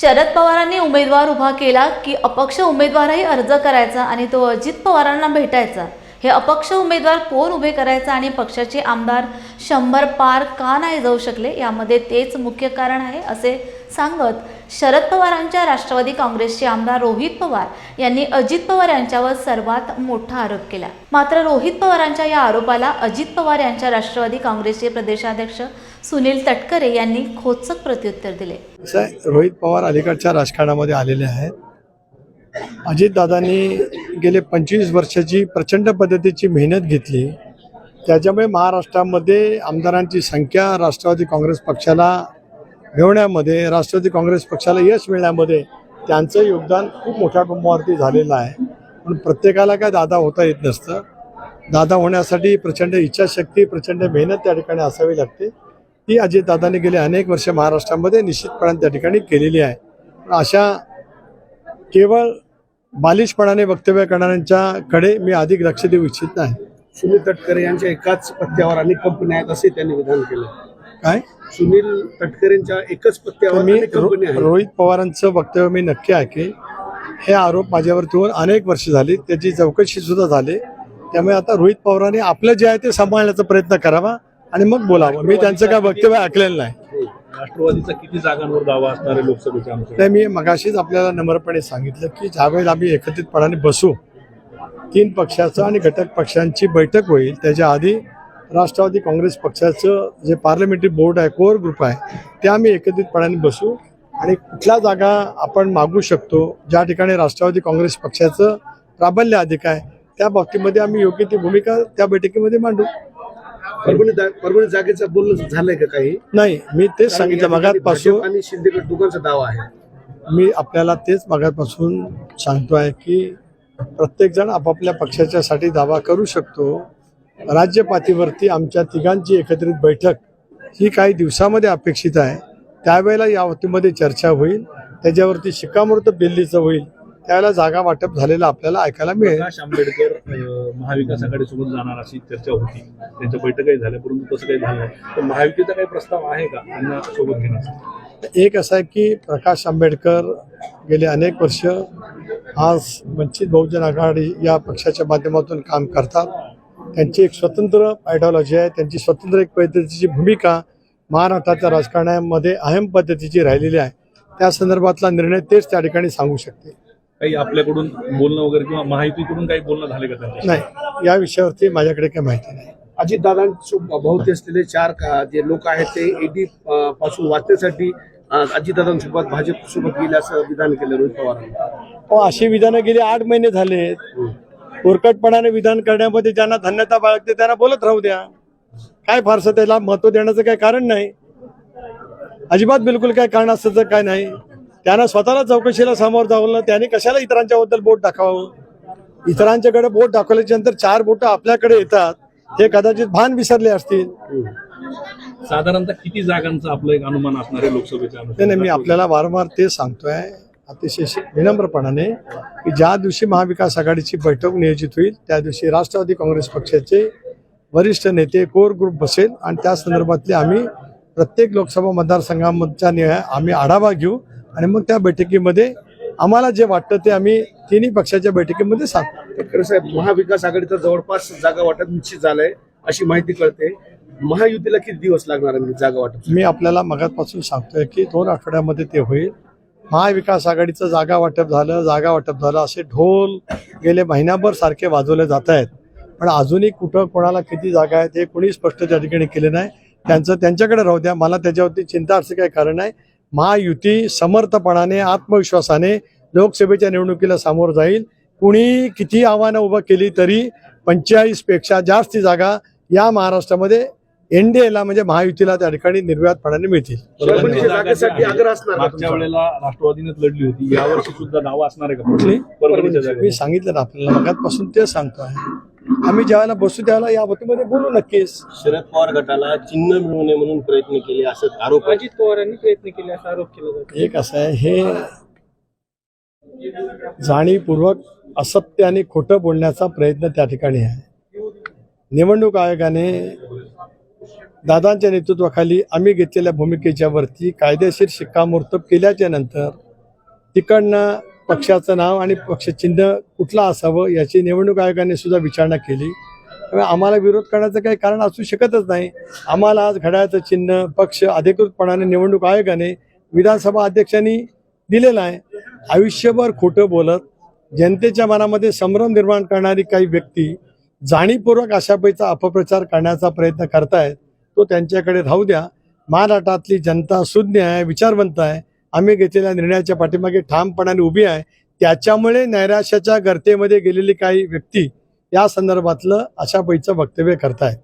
शरद पवारांनी उमेदवार उभा केला की अपक्ष उमेदवारही अर्ज करायचा आणि तो अजित पवारांना भेटायचा. हे अपक्ष उमेदवार कोण उभे करायचा आणि पक्षाचे आमदार शंभर पार का नाही जाऊ शकले यामध्ये तेच मुख्य कारण आहे असे सांगत शरद पवारांच्या राष्ट्रवादी काँग्रेसचे आमदार रोहित पवार यांनी अजित पवार यांच्यावर सर्वात मोठा आरोप केला. मात्र रोहित पवारांच्या या आरोपाला अजित पवार यांच्या राष्ट्रवादी काँग्रेसचे प्रदेशाध्यक्ष सुनील तटकरे यांनी खोचक प्रत्युत्तर दिले. आहे रोहित पवार अलीकडच्या राजकारणामध्ये आलेले आहेत. अजितदादांनी गेले पंचवीस वर्षाची प्रचंड पद्धतीची मेहनत घेतली. त्याच्यामुळे महाराष्ट्रामध्ये आमदारांची संख्या राष्ट्रवादी काँग्रेस पक्षाला मिळवण्यामध्ये राष्ट्रवादी काँग्रेस पक्षाला यश मिळण्यामध्ये त्यांचं योगदान खूप मोठ्या प्रमाणावरती झालेलं आहे. पण प्रत्येकाला काय दादा होता येत नसतं. दादा होण्यासाठी प्रचंड इच्छाशक्ती प्रचंड मेहनत त्या ठिकाणी असावी लागते. ती अजितदादांनी गेले अनेक वर्ष महाराष्ट्रामध्ये निश्चितपणे त्या ठिकाणी केलेली आहे. पण अशा केवळ बालिशपणाने वक्तव्य करणाऱ्यांच्याकडे मी अधिक लक्ष देऊ इच्छित नाही. सुनील तटकरे यांच्या एकाच पत्त्यावर अनेक कंपन्या आहेत असे त्यांनी विधान केलं. काय? सुनील तटकरेंच्या एकच पत्त्यावर मी रोहित पवारांचं वक्तव्य मी नक्की ऐकेन. हे आरोप माझ्यावरती होऊन अनेक वर्ष झाली. त्याची चौकशी सुद्धा झाली. त्यामुळे आता रोहित पवारांनी आपलं जे आहे ते सांभाळण्याचा प्रयत्न करावा. आणि मग बोलावं मी त्यांचं काय वक्तव्य ऐकलेलं नाही. राष्ट्रवादीचा किती जागांवर दावा असणार आहे लोकसभेच्या आमच्या नाही मी मगाशीच आपल्याला नम्रपणे सांगितलं की ज्यावेळेला आम्ही एकत्रितपणाने बसू तीन पक्षाचं आणि घटक पक्षांची बैठक होईल त्याच्या आधी राष्ट्रवादी काँग्रेस पक्षाचं जे पार्लमेंटरी बोर्ड आहे कोर ग्रुप आहे ते आम्ही एकत्रितपणाने बसू. आणि कुठल्या जागा आपण मागू शकतो ज्या ठिकाणी राष्ट्रवादी काँग्रेस पक्षाचं प्राबल्य अधिक आहे त्या बाबतीमध्ये आम्ही योग्य ती भूमिका त्या बैठकीमध्ये मांडू. परभणी जा- परभणी जागेचं बोलणं झालंय का काही? नाही मी तेच सांगितलं कारण या ठिकाणी भाजप आणि शिंदेगड दोघांचा दावा आहे. मी आपल्याला तेच मागापासून सांगतोय की प्रत्येकजण आपापल्या पक्षाच्यासाठी दावा करू शकतो. राज्य पातळीवरती आमच्या तिघांची एकत्रित बैठक ही काही दिवसामध्ये अपेक्षित आहे. त्यावेळेला या बाबतीमध्ये चर्चा होईल. त्याच्यावरती शिक्कामोर्तब दिल्लीचं होईल. त्यावेळेला जागा वाटप झालेलं आपल्याला ऐकायला मिळेल. प्रकाश आंबेडकर अं, महाविकास आघाडीसोबत जाणार अशी चर्चा होती. त्यांच्या बैठकाही झाल्या परंतु तसं काही झालं नाही. तर महायुतीचा काही प्रस्ताव आहे का? त्यांना सोबत घेण्याचा? एक असं आहे की प्रकाश आंबेडकर गेले अनेक वर्ष आज वंचित बहुजन आघाडी या पक्षाच्या माध्यमातून काम करतात. त्यांची एक स्वतंत्र आयडिओलॉजी आहे. त्यांची स्वतंत्र एक पद्धतीची भूमिका महाराष्ट्राच्या राजकारणामध्ये अहम पद्धतीची राहिलेली आहे. त्या संदर्भातला निर्णय तेच त्या ठिकाणी सांगू शकते. काही आपल्याकडून बोलणं वगैरे किंवा महायुतीकडून काही बोलणं झाले का त्यांच्या नाही या विषयावरती माझ्याकडे काही माहिती नाही. अजितदादांसोबत भोवती असलेले चार का- जे लोक आहेत ते ईडी पासून वाचण्यासाठी अं, अजितदादांसोबत भाजप सोबत गेले असं विधान केलं रोहित पवारांनी. हो अशी विधानं गेली आठ महिने झालेत उरकटपणाने विधान करण्यामध्ये ज्यांना धन्यता बाळगते त्यांना बोलत राहू द्या. काय फारसं त्याला महत्त्व देण्याचं काही कारण नाही. अजिबात बिलकुल काय कारण असतं काय नाही. त्यांना स्वतःला चौकशीला समोर जावलं त्याने कशाला इतरांच्या बद्दल बोट दाखवावं? इतरांच्याकडे बोट दाखवल्याच्या नंतर चार बोट आपल्याकडे येतात. हे कदाचित भान विसरले असतील. साधारणतः किती जागांचं आपलं एक अनुमान असणार आहे लोकसभेच्या नाही नाही मी आपल्याला वारंवार ते सांगतोय. अतिशय शि- विनम्रपणाने की ज्या दिवशी महाविकास आघाडीची बैठक नियोजित होईल त्या दिवशी राष्ट्रवादी काँग्रेस पक्षाचे वरिष्ठ नेते कोर ग्रुप बसेल आणि त्या संदर्भातले आम्ही प्रत्येक लोकसभा मतदारसंघामधच्या नि- आम्ही आढावा घेऊ. आणि मग त्या बैठकीमध्ये आम्हाला जे वाटतं ते आम्ही तिन्ही पक्षाच्या बैठकीमध्ये सांगू तटकरे साहेब महाविकास आघाडीचं जवळपास जागा वाटप निश्चित झालंय अशी माहिती कळते. महायुतीला किती दिवस लागणार आहे जागा वाटप? मी आपल्याला मगातपासून सांगतोय की दोन आठवड्यामध्ये ते होईल. महाविकास आघाडीचं जागा वाटप झालं जागा वाटप झालं असे ढोल गेले महिनाभर सारखे वाजवले जात आहेत. पण अजूनही कुठं कोणाला किती जागा आहेत हे कोणी स्पष्ट त्या ठिकाणी केले नाही. त्यांचं त्यांच्याकडे राहू द्या. मला त्याच्यावरती चिंता असं काही कारण नाही. महायुती समर्थपणाने आत्मविश्वासाने लोकसभेच्या निवडणुकीला सामोरं जाईल. कुणी किती आव्हानं उभं केली तरी पंचेचाळीसपेक्षा जास्त जागा या महाराष्ट्रामध्ये एनडीएला म्हणजे महायुतीला त्या ठिकाणी निर्व्यातपणाने मिळतील. मागच्या? वेळेला राष्ट्रवादीनेच लढली होती. यावर्षी सुद्धा दावा असणार आहे का? मी सांगितलं ना आपल्याला मगातपासून ते सांगतो आहे आम्ही ज्यावेळेला बसू त्यावेळेला या बाबतीमध्ये बोलू नक्कीच. शरद पवार गटाला चिन्ह मिळू नये म्हणून प्रयत्न केले असं आरोप. अजित पवारांनी प्रयत्न केले असा आरोप केला जातो. एक असं आहे हे जाणीवपूर्वक असत्य आणि खोटं बोलण्याचा प्रयत्न त्या ठिकाणी आहे. निवडणूक आयोगाने दादांच्या नेतृत्वाखाली आम्ही घेतलेल्या भूमिकेच्या वरती कायदेशीर शिक्कामोर्तब केल्याच्यानंतर तिकडनं पक्षाचं नाव आणि पक्षचिन्ह कुठलं असावं याची निवडणूक आयोगाने सुद्धा विचारणा केली. त्यामुळे आम्हाला विरोध करण्याचं काही कारण असू शकतच नाही. आम्हाला आज घड्याळाचं चिन्ह पक्ष अधिकृतपणाने निवडणूक आयोगाने विधानसभा अध्यक्षांनी दिलेलं आहे. आयुष्यभर खोटं बोलत जनतेच्या मनामध्ये संभ्रम निर्माण करणारी काही व्यक्ती जाणीवपूर्वक अशापैचा अपप्रचार करण्याचा प्रयत्न करतायत तो त्यांच्याकडे राहू द्या. महाराष्ट्रातली जनता सुज्ञ आहे विचारवंत आहे. आम्ही घेतलेल्या निर्णयाच्या पाठीमागे ठामपणाने उभी आहे. त्याच्यामुळे नैराश्याच्या गर्तेमध्ये गेलेली काही व्यक्ती या संदर्भातलं अशा पैचं वक्तव्य करतायत.